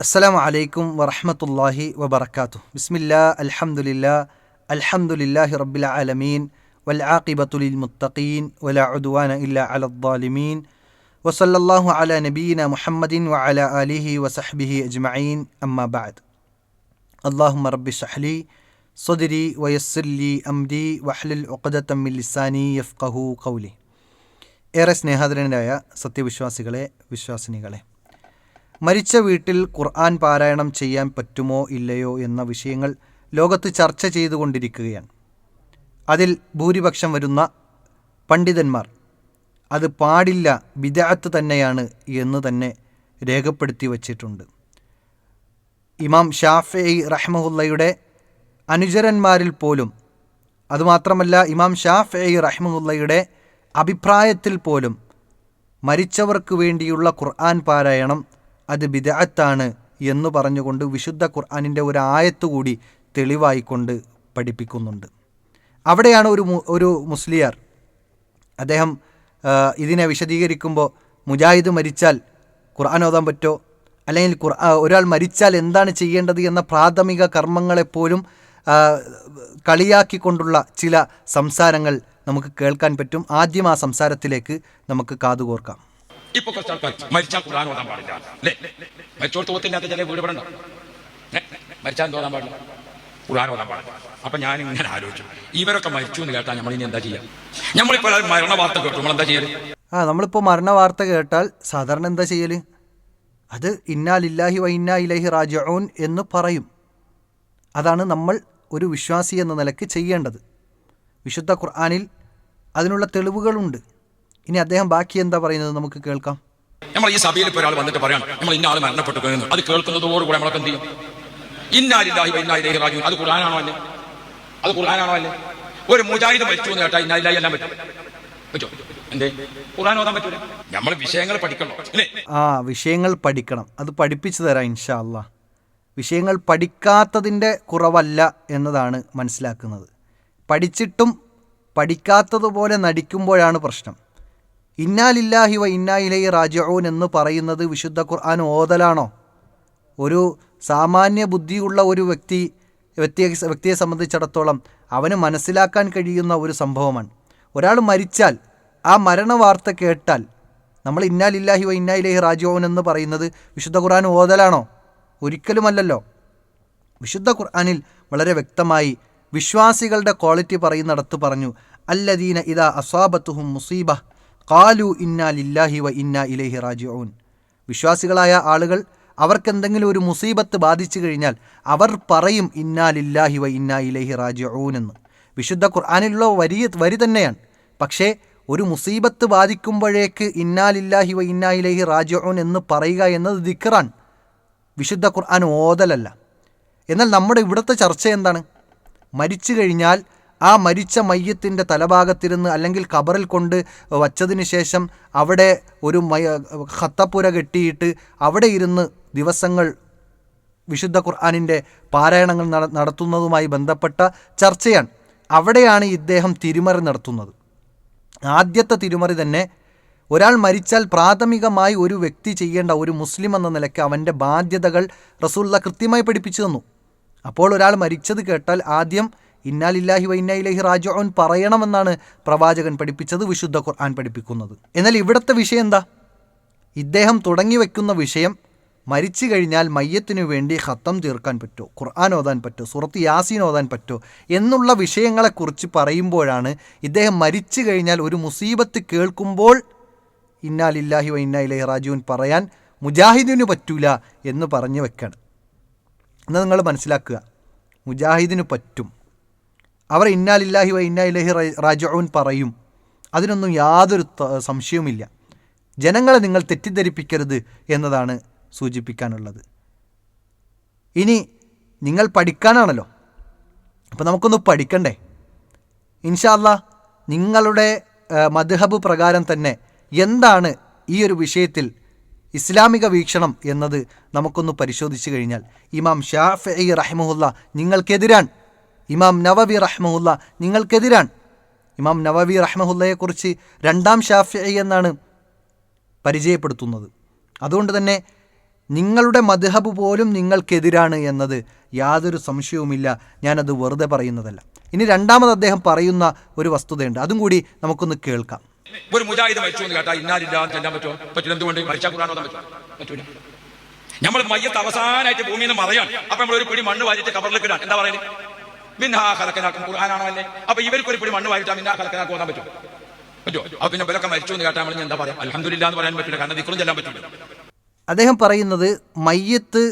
അസ്സലാമു അലൈക്കും വറഹമത്തല്ലാഹി വബർക്കാത്തു ബിസ്മില്ലാ അൽഹംദുലില്ലാ അൽഹംദുലില്ലാഹി റബ്ബിൽ ആലമീൻ വൽ ആഖിബത്തുലിൽ മുത്തഖീൻ വല ഉദ്വാന ഇല്ല അലദ്ദാലിമീൻ വസല്ലല്ലാഹു അല നബീന മുഹമ്മദിൻ വ അല ആലിഹി വസഹ്ബിഹി അജ്മഈൻ അമ്മാ ബഅദ് അള്ളാഹുമ്മ റബ്ബി ഷഹ്ലി സ്വദിരി വയസ്സില്ലി അംരി വഹ്ലിൽ ഉഖദത്തം മിൻ ലിസാനി യഫ്ഖഹു ഖൗലി ഏറെ സ്നേഹാദരനായ സത്യവിശ്വാസികളെ വിശ്വാസിനികളെ മരിച്ച വീട്ടിൽ ഖുർആൻ പാരായണം ചെയ്യാൻ പറ്റുമോ ഇല്ലയോ എന്ന വിഷയങ്ങൾ ലോകത്ത് ചർച്ച ചെയ്തുകൊണ്ടിരിക്കുകയാണ്. അതിൽ ഭൂരിപക്ഷം വരുന്ന പണ്ഡിതന്മാർ അത് പാടില്ല വിദാത്ത് തന്നെയാണ് എന്ന് തന്നെ രേഖപ്പെടുത്തി വച്ചിട്ടുണ്ട്. ഇമാം ഷാഫി റഹ്മുല്ലയുടെ അനുചരന്മാരിൽ പോലും അതുമാത്രമല്ല ഇമാം ഷാഫി റഹ്മുല്ലയുടെ അഭിപ്രായത്തിൽ പോലും മരിച്ചവർക്ക് വേണ്ടിയുള്ള ഖുർആൻ പാരായണം അത് ബിദഅത്താണ് എന്നു പറഞ്ഞുകൊണ്ട് വിശുദ്ധ ഖുർആാനിന്റെ ഒരു ആയത്ത് കൂടി തെളിവായിക്കൊണ്ട് പഠിപ്പിക്കുന്നുണ്ട്. അവിടെയാണ് ഒരു ഒരു മുസ്ലിയാർ. അദ്ദേഹം ഇതിനെ വിശദീകരിക്കുമ്പോൾ മുജാഹിദ് മരിച്ചാൽ ഖുർആൻ ഓതാൻ പറ്റോ? അല്ലെങ്കിൽ ഖുർആ ഒരാൾ മരിച്ചാൽ എന്താണ് ചെയ്യേണ്ടത് എന്ന പ്രാഥമിക കർമ്മങ്ങളെപ്പോലും കളിയാക്കിക്കൊണ്ടുള്ള ചില സംസാരങ്ങൾ നമുക്ക് കേൾക്കാൻ പറ്റും. ആദ്യം ആ സംസാരത്തിലേക്ക് നമുക്ക് കാതുകോർക്കാം. ഇപ്പൊ കുറച്ച് ആൾക്കാർ മരിച്ചാൽ ഖുർആൻ ഓതാൻ പാടില്ല. അല്ലേ മരിച്ചോട് തോത്തില്ലാത്ത ചില വീട് ഇവിടെ ഉണ്ടോ മരിച്ചാൽ തോന്നാൻ പാടില്ല? ഖുർആൻ ഓടാൻ പാടില്ല. അപ്പൊ ഞാൻ ഇങ്ങനെ ആലോചിച്ചു. ഇവരൊക്കെ മരിച്ചു എന്ന് കേട്ടാൽ നമ്മൾ ഇനി എന്താ ചെയ്യാം? നമ്മളിപ്പോ എല്ലാവരും മരണ വാർത്ത കേട്ടു. നമ്മൾ എന്താ ചെയ്യൽ? ആ നമ്മളിപ്പോൾ മരണ വാർത്ത കേട്ടാൽ സാധാരണ എന്താ ചെയ്യൽ? അത് ഇന്നാ ലില്ലാഹി വ ഇന്നാ ഇലൈഹി റാജിഊൻ എന്ന് പറയും. അതാണ് നമ്മൾ ഒരു വിശ്വാസി എന്ന നിലയ്ക്ക് ചെയ്യേണ്ടത്. വിശുദ്ധ ഖുർആാനിൽ അതിനുള്ള തെളിവുകളുണ്ട്. ഇനി അദ്ദേഹം ബാക്കി എന്താ പറയുന്നത് നമുക്ക് കേൾക്കാം. നമ്മൾ ഈ സഭയിൽ ഇപ്പൊ ഒരാൾ വന്നിട്ട് പറയാം നമ്മൾ ഇന്ന ആൾ മരണപ്പെട്ടു കഴിഞ്ഞു അത് കേൾക്കുന്നതോടുകൂടെ നമ്മളൊക്കെ എന്ത് ചെയ്യും? ഇന്നാലില്ലാഹി ഇന്നാലില്ലാഹി റാജു അത് ഖുർആനാണോ അല്ലേ? അത് ഖുർആനാണോ അല്ലേ? ഒരു മുജാഹിദ് മരിച്ചു എന്ന് കേട്ടാൽ ഇന്നാലില്ലാഹി എല്ലാം പറ്റും. പറ്റോ? എന്തേ? ഖുർആൻ ഓതാൻ പറ്റൂല. നമ്മൾ വിഷയങ്ങൾ പഠിക്കണം അല്ലേ? ആ വിഷയങ്ങൾ പഠിക്കണം. അത് പഠിപ്പിച്ചു തരാം ഇൻഷാ അള്ളാഹ് വിഷയങ്ങൾ പഠിക്കാത്തതിന്റെ കുറവല്ല എന്നതാണ് മനസ്സിലാക്കുന്നത്. പഠിച്ചിട്ടും പഠിക്കാത്തതുപോലെ നടിക്കുമ്പോഴാണ് പ്രശ്നം. ഇന്നാലില്ലാഹി വ ഇന്നായിലൈ റാജഊൻ എന്ന് പറയുന്നത് വിശുദ്ധ ഖുർആൻ ഓതലാണോ? ഒരു സാമാന്യ ബുദ്ധിയുള്ള ഒരു വ്യക്തി വ്യക്തിയെ വ്യക്തിയെ സംബന്ധിച്ചിടത്തോളം അവന് മനസ്സിലാക്കാൻ കഴിയുന്ന ഒരു സംഭവമാണ്. ഒരാൾ മരിച്ചാൽ ആ മരണ വാർത്ത കേട്ടാൽ നമ്മൾ ഇന്നാലില്ലാഹി വ ഇന്നായിലൈഹി റാജോൻ എന്ന് പറയുന്നത് വിശുദ്ധ ഖുർആൻ ഓതലാണോ? ഒരിക്കലുമല്ലല്ലോ. വിശുദ്ധ ഖുർആനിൽ വളരെ വ്യക്തമായി വിശ്വാസികളുടെ ക്വാളിറ്റി പറയുന്നിടത്ത് പറഞ്ഞു അല്ലദീന ഇതാ അസ്വാബത്തുഹും മുസീബ കാലു ഇന്നാ ലില്ലാഹി വ ഇന്നാ ഇലൈഹി റാജിഊൻ. വിശ്വാസികളായ ആളുകൾ അവർക്കെന്തെങ്കിലും ഒരു മുസീബത്ത് ബാധിച്ചു കഴിഞ്ഞാൽ അവർ പറയും ഇന്നാ ലില്ലാഹി വ ഇന്നാ ഇലൈഹി റാജിഊൻ എന്ന്. വിശുദ്ധ ഖുർആനിലുള്ള വരി വരി തന്നെയാണ്. പക്ഷേ ഒരു മുസീബത്ത് ബാധിക്കുമ്പോഴേക്ക് ഇന്നാ ലില്ലാഹി വ ഇന്നാ ഇലൈഹി റാജിഊൻ എന്ന് പറയുക എന്നത് ദിക്റാണ്. വിശുദ്ധ ഖുർആൻ ഓതലല്ല. എന്നാൽ നമ്മുടെ ഇവിടുത്തെ ചർച്ച എന്താണ്? മരിച്ചു കഴിഞ്ഞാൽ ആ മരിച്ച മയ്യത്തിന്റെ തലഭാഗത്തിരുന്ന് അല്ലെങ്കിൽ കബറിൽ കൊണ്ട് വച്ചതിന് ശേഷം അവിടെ ഒരു മയ ഹത്തപ്പുര കെട്ടിയിട്ട് അവിടെ ഇരുന്ന് ദിവസങ്ങൾ വിശുദ്ധ ഖുർആാനിന്റെ പാരായണങ്ങൾ നടത്തുന്നതുമായി ബന്ധപ്പെട്ട ചർച്ചയാണ്. അവിടെയാണ് ഇദ്ദേഹം തിരുമറി നടത്തുന്നത്. ആദ്യത്തെ തിരുമറി തന്നെ ഒരാൾ മരിച്ചാൽ പ്രാഥമികമായി ഒരു വ്യക്തി ചെയ്യേണ്ട ഒരു മുസ്ലിം എന്ന നിലയ്ക്ക് അവന്റെ ബാധ്യതകൾ റസൂള്ള കൃത്യമായി പഠിപ്പിച്ചു തന്നു. അപ്പോൾ ഒരാൾ മരിച്ചത് കേട്ടാൽ ആദ്യം ഇന്നാലില്ലാഹി വ ഇന്നാ ഇലൈഹി റാജിഊൻ പറയണമെന്നാണ് പ്രവാചകൻ പഠിപ്പിച്ചത് വിശുദ്ധ ഖുർആൻ പഠിപ്പിക്കുന്നത്. എന്നാൽ ഇവിടുത്തെ വിഷയം എന്താ? ഇദ്ദേഹം തുടങ്ങി വയ്ക്കുന്ന വിഷയം മരിച്ചു കഴിഞ്ഞാൽ മയ്യത്തിനു വേണ്ടി ഹത്തം തീർക്കാൻ പറ്റുമോ ഖുർആൻ ഓതാൻ പറ്റുമോ സുറത്ത് യാസീൻ ഓതാൻ പറ്റുമോ എന്നുള്ള വിഷയങ്ങളെക്കുറിച്ച് പറയുമ്പോഴാണ് ഇദ്ദേഹം മരിച്ചു കഴിഞ്ഞാൽ ഒരു മുസീബത്ത് കേൾക്കുമ്പോൾ ഇന്നാലില്ലാഹി വ ഇന്നാ ഇലൈഹി റാജുവിൻ പറയാൻ മുജാഹിദിനു പറ്റൂല എന്ന് പറഞ്ഞു വെക്കണം. എന്നാൽ നിങ്ങൾ മനസ്സിലാക്കുക മുജാഹിദിന് പറ്റും. അവർ ഇന്നാലില്ലാഹി വ ഇന്നാ ഇലൈഹി റാജുൻ പറയും. അതിനൊന്നും യാതൊരു സംശയവുമില്ല. ജനങ്ങളെ നിങ്ങൾ തെറ്റിദ്ധരിപ്പിക്കരുത് എന്നതാണ് സൂചിപ്പിക്കാനുള്ളത്. ഇനി നിങ്ങൾ പഠിക്കാനാണല്ലോ. അപ്പോൾ നമുക്കൊന്ന് പഠിക്കണ്ടേ? ഇൻഷാല്ല നിങ്ങളുടെ മദ്ഹബ് പ്രകാരം തന്നെ എന്താണ് ഈ ഒരു വിഷയത്തിൽ ഇസ്ലാമിക വീക്ഷണം എന്നത് നമുക്കൊന്ന് പരിശോധിച്ച് കഴിഞ്ഞാൽ ഇമാം ഷാഫി റഹ്മുല്ല നിങ്ങൾക്കെതിരാണ്. ഇമാം നവവി റഹ്മുല്ല നിങ്ങൾക്കെതിരാണ്. ഇമാം നവവി റഹ്മുല്ലയെക്കുറിച്ച് രണ്ടാം ഷാഫി എന്നാണ് പരിചയപ്പെടുത്തുന്നത്. അതുകൊണ്ട് തന്നെ നിങ്ങളുടെ മദ്ഹബ് പോലും നിങ്ങൾക്കെതിരാണ് എന്നത് യാതൊരു സംശയവുമില്ല. ഞാനത് വെറുതെ പറയുന്നതല്ല. ഇനി രണ്ടാമത് അദ്ദേഹം പറയുന്ന ഒരു വസ്തുതയുണ്ട്. അതും കൂടി നമുക്കൊന്ന് കേൾക്കാം. ഒരു മുജാഹിദ് മരിച്ചു എന്ന് കേട്ടാ ഇന്നാലില്ലാന്ന് ചെല്ലാൻ പറ്റുമോ? പറ്റില്ല. എന്തുകൊണ്ട്? മരിച്ചാൽ കുറാനോ പറ്റൂല. നമ്മൾ മയ്യത്ത് അവസാനമായിട്ട് ഭൂമിയിൽ നിന്ന് മറയാണ്. അപ്പൊ നമ്മൾ ഒരു പിടി മണ്ണ് വാരിയിട്ട് കബറിലേക്ക് ഇടാൻ. എന്താ പറയുന്നത് മിന്നാ കലക്കനാക്കും ഖുർആനാണോ അല്ലേ? അപ്പൊ ഇവർക്ക് ഒരു പിടി മണ്ണ് വാരിട്ടാ മിന്നാ കലക്കനാക്കും ഓതാൻ പറ്റും. പറ്റുമോ അപ്പൊ പിന്നെ ഇവരൊക്കെ മരിച്ചു എന്ന് കേട്ടാൽ എന്താ പറയാം? അൽഹംദുലില്ലാ എന്ന് പറയാൻ പറ്റില്ല കാരണം ദിക്റും ചെല്ലാൻ പറ്റില്ല. അദ്ദേഹം പറയുന്നത് മയ്യത്ത്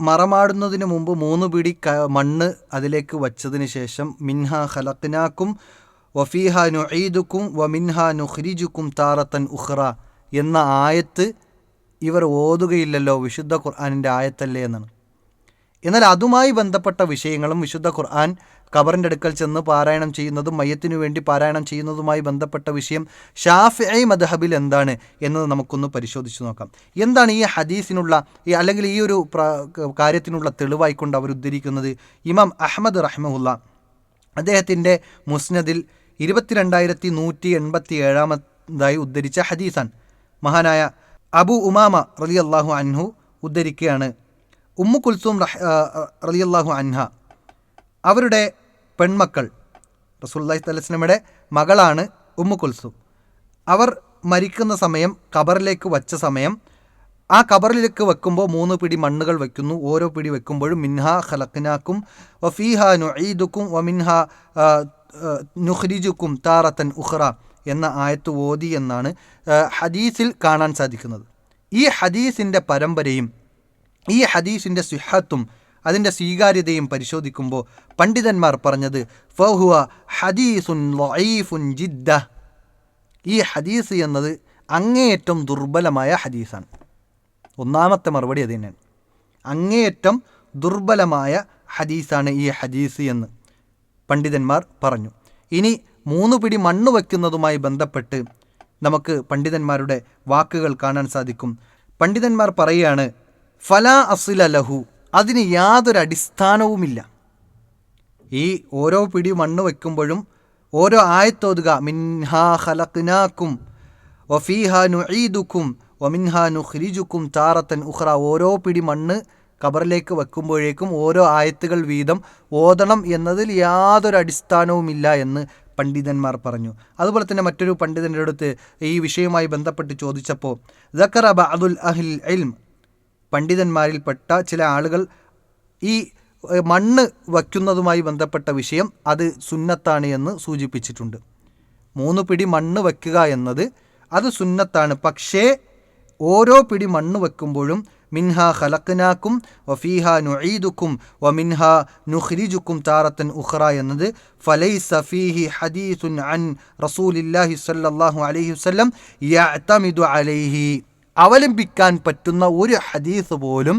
മറമാടുന്നതിന് മുമ്പ് മൂന്ന് പിടി മണ്ണ് അതിലേക്ക് വച്ചതിന് ശേഷം മിൻഹ ഖലഖ്നാക്കും വഫീഹ നുഈദുക്കും വ മിൻഹ നുഹ്രിജുക്കും താറത്തൻ ഉഹ്റ എന്ന ആയത്ത് ഇവർ ഓതുകയില്ലല്ലോ വിശുദ്ധ ഖുർആാനിന്റെ ആയത്തല്ലേ എന്നാണ്. എന്നാൽ അതുമായി ബന്ധപ്പെട്ട വിഷയങ്ങളും വിശുദ്ധ ഖുർആൻ ഖബറിന്റെ അടുക്കൽ ചെന്ന് പാരായണം ചെയ്യുന്നതും മയ്യത്തിനു വേണ്ടി പാരായണം ചെയ്യുന്നതുമായി ബന്ധപ്പെട്ട വിഷയം ഷാഫി മദ്ഹബിൽ എന്താണ് എന്നത് നമുക്കൊന്ന് പരിശോധിച്ച് നോക്കാം. എന്താണ് ഈ ഹദീസിനുള്ള ഈ അല്ലെങ്കിൽ ഈ ഒരു കാര്യത്തിനുള്ള തെളിവായിക്കൊണ്ട് അവർ ഉദ്ധരിക്കുന്നത് ഇമാം അഹമ്മദ് റഹ്മുല്ല അദ്ദേഹത്തിന്റെ മുസ്നദിൽ ഇരുപത്തിരണ്ടായിരത്തി നൂറ്റി എൺപത്തി ഏഴാമതായി ഉദ്ധരിച്ച ഹദീസാണ്. മഹാനായ അബു ഉമാമ റലി അള്ളാഹു അൻഹു ഉദ്ധരിക്കുകയാണ്. ഉമ്മു കുൽസൂം റഹ് റലി അള്ളാഹു അൻഹ. അവരുടെ പെൺമക്കൾ റസൂല്ലാഹി തലസ്ലമയുടെ മകളാണ് ഉമ്മു കുൽസൂം. അവർ മരിക്കുന്ന സമയം കബറിലേക്ക് വച്ച സമയം ആ കബറിലേക്ക് വെക്കുമ്പോൾ മൂന്ന് പിടി മണ്ണുകൾ വെക്കുന്നു. ഓരോ പിടി വെക്കുമ്പോഴും മിൻഹ ഖലഖ്നാക്കും വഫീഹ നുഈദുക്കും ആ, നുഖ്രിജുക്കും താറത്തൻ ഉഹ്റ എന്ന ആയത്ത് ഓതി എന്നാണ് ഹദീസിൽ കാണാൻ സാധിക്കുന്നത്. ഈ ഹദീസിന്റെ പരമ്പരയും ഈ ഹദീസിന്റെ സുഹത്തും അതിന്റെ സ്വീകാര്യതയും പരിശോധിക്കുമ്പോൾ പണ്ഡിതന്മാർ പറഞ്ഞത് ഫഹുവ ഹദീസുൻ ലഈഫുൻ ജിദ്ദ. ഈ ഹദീസ് എന്നത് അങ്ങേയറ്റം ദുർബലമായ ഹദീസാണ്. ഒന്നാമത്തെ മറുപടി അത് തന്നെയാണ്. അങ്ങേയറ്റം ദുർബലമായ ഹദീസാണ് ഈ ഹദീസ് എന്ന് പണ്ഡിതന്മാർ പറഞ്ഞു. ഇനി മൂന്ന് പിടി മണ്ണ് വയ്ക്കുന്നതുമായി ബന്ധപ്പെട്ട് നമുക്ക് പണ്ഡിതന്മാരുടെ വാക്കുകൾ കാണാൻ സാധിക്കും. പണ്ഡിതന്മാർ പറയുകയാണ് ഫലാ അസില ലഹു. അതിന് യാതൊരു അടിസ്ഥാനവുമില്ല. ഈ ഓരോ പിടി മണ്ണ് വയ്ക്കുമ്പോഴും ഓരോ ആയത്തോതുക. മിൻഹാ ഖലഖ്നാക്കും വഫീഹ നുഈദുക്കും ഒമിൻഹാ നുഹ്രിജുക്കും താറത്തൻ ഉഹ്റ ഓരോ പിടി മണ്ണ് കബറിലേക്ക് വെക്കുമ്പോഴേക്കും ഓരോ ആയത്തുകൾ വീതം ഓതണം എന്നതിൽ യാതൊരു അടിസ്ഥാനവുമില്ല എന്ന് പണ്ഡിതന്മാർ പറഞ്ഞു. അതുപോലെ തന്നെ മറ്റൊരു പണ്ഡിതന്റെ അടുത്ത് ഈ വിഷയവുമായി ബന്ധപ്പെട്ട് ചോദിച്ചപ്പോൾ ജക്കറബ ബഅദുൽ അഹിൽ ഇൽം. പണ്ഡിതന്മാരിൽപ്പെട്ട ചില ആളുകൾ ഈ മണ്ണ് വയ്ക്കുന്നതുമായി ബന്ധപ്പെട്ട വിഷയം അത് സുന്നത്താണ് എന്ന് സൂചിപ്പിച്ചിട്ടുണ്ട്. മൂന്ന് പിടി മണ്ണ് വയ്ക്കുക എന്നത് അത് സുന്നത്താണ്. പക്ഷേ ഓരോ പിടി മണ്ണ് വെക്കുമ്പോഴും മിൻഹ ഖലക്കനാക്കും വഫീഹ നുഈദുക്കും മിൻഹ നുഖ്രിജുക്കും താറത്തൻ ഉഖ്റ എന്നത് ഫലൈസ ഫീഹി ഹദീസുൻ അൻ റസൂലില്ലാഹി സല്ലാഹു അലൈഹി വസല്ലം യഅ്തമിദു അലൈഹി. അവലംബിക്കാൻ പറ്റുന്ന ഒരു ഹദീസ് പോലും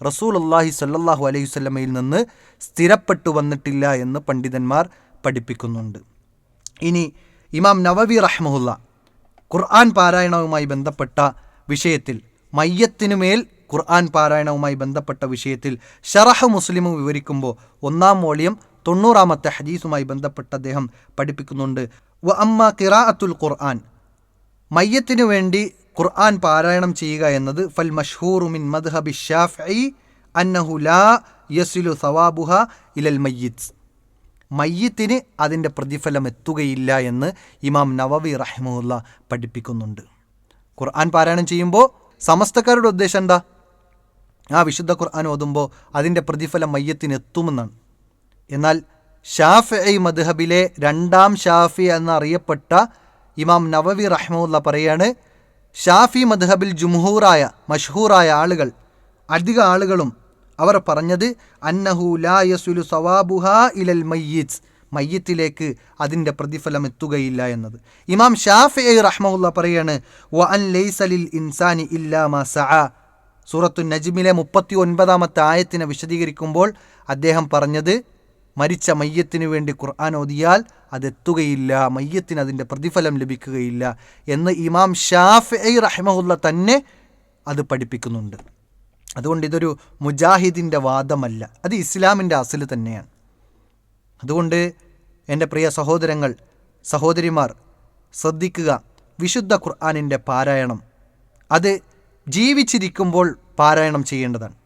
റസൂൽ അള്ളാഹി സല്ലാഹു അലൈഹി വസല്ലമയിൽ നിന്ന് സ്ഥിരപ്പെട്ടു വന്നിട്ടില്ല എന്ന് പണ്ഡിതന്മാർ പഠിപ്പിക്കുന്നുണ്ട്. ഇനി ഇമാം നവവി റഹ്മുല്ല ഖുർആൻ പാരായണവുമായി ബന്ധപ്പെട്ട വിഷയത്തിൽ മയ്യത്തിനുമേൽ ഖുർആൻ പാരായണവുമായി ബന്ധപ്പെട്ട വിഷയത്തിൽ ഷറഹ് മുസ്ലിമും വിവരിക്കുമ്പോൾ ഒന്നാം വോളിയം തൊണ്ണൂറാമത്തെ ഹദീസുമായി ബന്ധപ്പെട്ട അദ്ദേഹം പഠിപ്പിക്കുന്നുണ്ട്. വ അമ്മ കിറാഅത്തുൽ ഖുർആൻ മയ്യത്തിനു വേണ്ടി ഖുർആൻ പാരായണം ചെയ്യുക എന്നത് ഫൽ മഷ്ഹൂറു മിൻ മദ്ഹബി ഷാഫി അന്നഹു ലാ യസിലു സവാബുഹ ഇലൽ മയ്യിത്ത്. മയ്യത്തിന് അതിന്റെ പ്രതിഫലം എത്തുകയില്ല എന്ന് ഇമാം നവവി റഹ്മുല്ല പഠിപ്പിക്കുന്നുണ്ട്. ഖുർആൻ പാരായണം ചെയ്യുമ്പോൾ സമസ്തക്കാരുടെ ഉദ്ദേശം എന്താ? ആ വിശുദ്ധ ഖുർആൻ ഓതുമ്പോൾ അതിന്റെ പ്രതിഫലം മയ്യത്തിന് എത്തുമെന്നാണ്. എന്നാൽ ഷാഫി മദ്ഹബിലെ രണ്ടാം ഷാഫി എന്നറിയപ്പെട്ട ഇമാം നവവി റഹ്മുല്ല പറയാണ് ഷാഫി മദ്ഹബിൽ ജുംഹൂറായ മഷ്ഹൂറായ ആളുകൾ അധിക ആളുകളും അവർ പറഞ്ഞത് അന്നഹു ലാ യസുലു സവാബുഹ ഇലൽ മയ്യിസ് മയ്യത്തിലേക്ക് അതിന്റെ പ്രതിഫലം എത്തുകയില്ല എന്നത്. ഇമാം ഷാഫി റഹ്മുല്ല പറയാണ് വ അൻ ലൈസലിൽ ഇൻസാനി ഇല്ലാ മാ സഅ. സൂറത്തു നജ്മിലെ മുപ്പത്തി ഒൻപതാമത്തെ ആയത്തിനെ വിശദീകരിക്കുമ്പോൾ അദ്ദേഹം പറഞ്ഞത് മരിച്ച മയ്യത്തിനു വേണ്ടി ഖുർആൻ ഓതിയാൽ അതെത്തുകയില്ല മയ്യത്തിന് അതിന്റെ പ്രതിഫലം ലഭിക്കുകയില്ല എന്ന് ഇമാം ഷാഫ് ഐ റഹ്മുല്ല തന്നെ അത് പഠിപ്പിക്കുന്നുണ്ട്. അതുകൊണ്ട് ഇതൊരു മുജാഹിദിന്റെ വാദമല്ല അത് ഇസ്ലാമിന്റെ അസിൽ തന്നെയാണ്. അതുകൊണ്ട് എന്റെ പ്രിയ സഹോദരങ്ങൾ സഹോദരിമാർ ശ്രദ്ധിക്കുക വിശുദ്ധ ഖുർആാനിന്റെ പാരായണം അത് ജീവിച്ചിരിക്കുമ്പോൾ പാരായണം ചെയ്യേണ്ടതാണ്.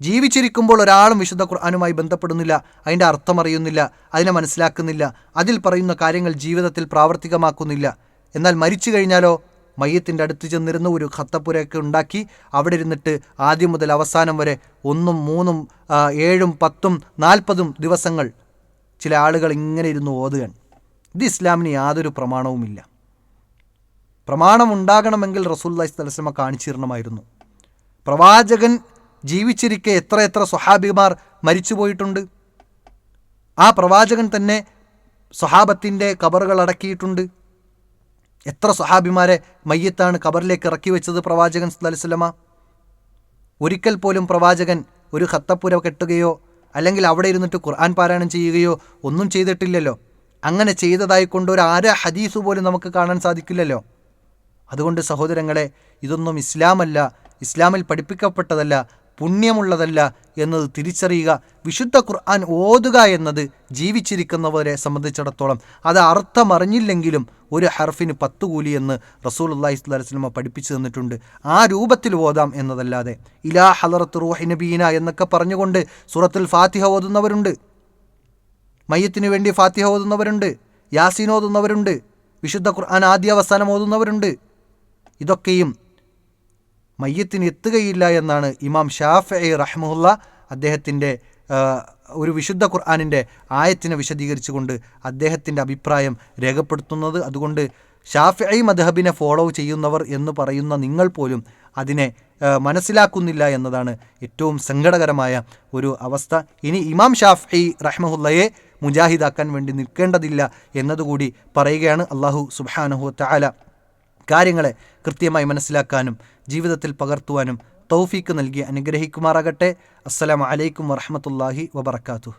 ജീവിച്ചിരിക്കുമ്പോൾ ഒരാളും വിശുദ്ധ ഖുർആാനുമായി ബന്ധപ്പെടുന്നില്ല അതിന്റെ അർത്ഥം അറിയുന്നില്ല അതിനെ മനസ്സിലാക്കുന്നില്ല അതിൽ പറയുന്ന കാര്യങ്ങൾ ജീവിതത്തിൽ പ്രാവർത്തികമാക്കുന്നില്ല. എന്നാൽ മരിച്ചു കഴിഞ്ഞാലോ മയ്യത്തിന്റെ അടുത്ത് ചെന്നിരുന്ന ഒരു ഖത്തപ്പുരയൊക്കെ ഉണ്ടാക്കി അവിടെ ഇരുന്നിട്ട് ആദ്യം മുതൽ അവസാനം വരെ ഒന്നും മൂന്നും ഏഴും പത്തും നാൽപ്പതും ദിവസങ്ങൾ ചില ആളുകൾ ഇങ്ങനെ ഇരുന്ന് ഓതുകയാണ്. ഇത് ഇസ്ലാമിന് യാതൊരു പ്രമാണവുമില്ല. പ്രമാണം ഉണ്ടാകണമെങ്കിൽ റസൂല്ലാഹി സ്വലമ കാണിച്ചിരണമായിരുന്നു പ്രവാചകൻ ജീവിച്ചിരിക്കെ എത്ര എത്ര സ്വഹാബിമാർ മരിച്ചുപോയിട്ടുണ്ട്. ആ പ്രവാചകൻ തന്നെ സ്വഹാബത്തിന്റെ കബറുകൾ അടക്കിയിട്ടുണ്ട്. എത്ര സ്വഹാബിമാരെ മയ്യത്താണ് കബറിലേക്ക് ഇറക്കി വെച്ചത് പ്രവാചകൻ സ്വലമ ഒരിക്കൽ പോലും പ്രവാചകൻ ഒരു ഹത്തപ്പുര കെട്ടുകയോ അല്ലെങ്കിൽ അവിടെ ഇരുന്നിട്ട് ഖുർആൻ പാരായണം ചെയ്യുകയോ ഒന്നും ചെയ്തിട്ടില്ലല്ലോ. അങ്ങനെ ചെയ്തതായി കൊണ്ട് ഒരു ആര ഹദീസ് പോലും നമുക്ക് കാണാൻ സാധിക്കില്ലല്ലോ. അതുകൊണ്ട് സഹോദരങ്ങളെ ഇതൊന്നും ഇസ്ലാമല്ല. ഇസ്ലാമിൽ പഠിപ്പിക്കപ്പെട്ടതല്ല. പുണ്യമുള്ളതല്ല എന്നത് തിരിച്ചറിയുക. വിശുദ്ധ ഖുർആൻ ഓതുക എന്നത് ജീവിച്ചിരിക്കുന്നവരെ സംബന്ധിച്ചിടത്തോളം അത് അർത്ഥമറിഞ്ഞില്ലെങ്കിലും ഒരു ഹർഫിന് പത്ത് കൂലി എന്ന് റസൂൽ അള്ളാഹി സ്വലമ പഠിപ്പിച്ചു തന്നിട്ടുണ്ട്. ആ രൂപത്തിൽ ഓതാം എന്നതല്ലാതെ. ഇലാ ഹലറത്ത് റൂഹി നബീന എന്നൊക്കെ പറഞ്ഞുകൊണ്ട് സൂറത്തുൽ ഫാത്തിഹ ഓതുന്നവരുണ്ട്. മയ്യത്തിന് വേണ്ടി ഫാത്തിഹ ഓതുന്നവരുണ്ട്. യാസീൻ ഓതുന്നവരുണ്ട്. വിശുദ്ധ ഖുർആൻ ആദ്യ അവസാനം ഓതുന്നവരുണ്ട്. ഇതൊക്കെയും മയ്യത്തിന് എത്തുകയില്ല എന്നാണ് ഇമാം ഷാഫ് എ റഹ്മുല്ല അദ്ദേഹത്തിന്റെ ഒരു വിശുദ്ധ ഖുർആാനിന്റെ ആയത്തിനെ വിശദീകരിച്ചുകൊണ്ട് അദ്ദേഹത്തിന്റെ അഭിപ്രായം രേഖപ്പെടുത്തുന്നത്. അതുകൊണ്ട് ഷാഫി മദ്ഹബിനെ ഫോളോ ചെയ്യുന്നവർ എന്ന് പറയുന്ന നിങ്ങൾ പോലും അതിനെ മനസ്സിലാക്കുന്നില്ല എന്നതാണ് ഏറ്റവും സങ്കടകരമായ ഒരു അവസ്ഥ. ഇനി ഇമാം ഷാഫി റഹ്മുല്ലയെ മുജാഹിദാക്കാൻ വേണ്ടി നിൽക്കേണ്ടതില്ല എന്നതുകൂടി പറയുകയാണ് അള്ളാഹു സുബാനഹു തആല. കാര്യങ്ങളെ കൃത്യമായി മനസ്സിലാക്കാനും ജീവിതത്തിൽ പകർത്തുവാനും തൗഫീക്ക് നൽകി അനുഗ്രഹിക്കുമാറാകട്ടെ. അസ്സലാമു അലൈക്കും വറഹമത്തല്ലാഹി വബർക്കാത്തു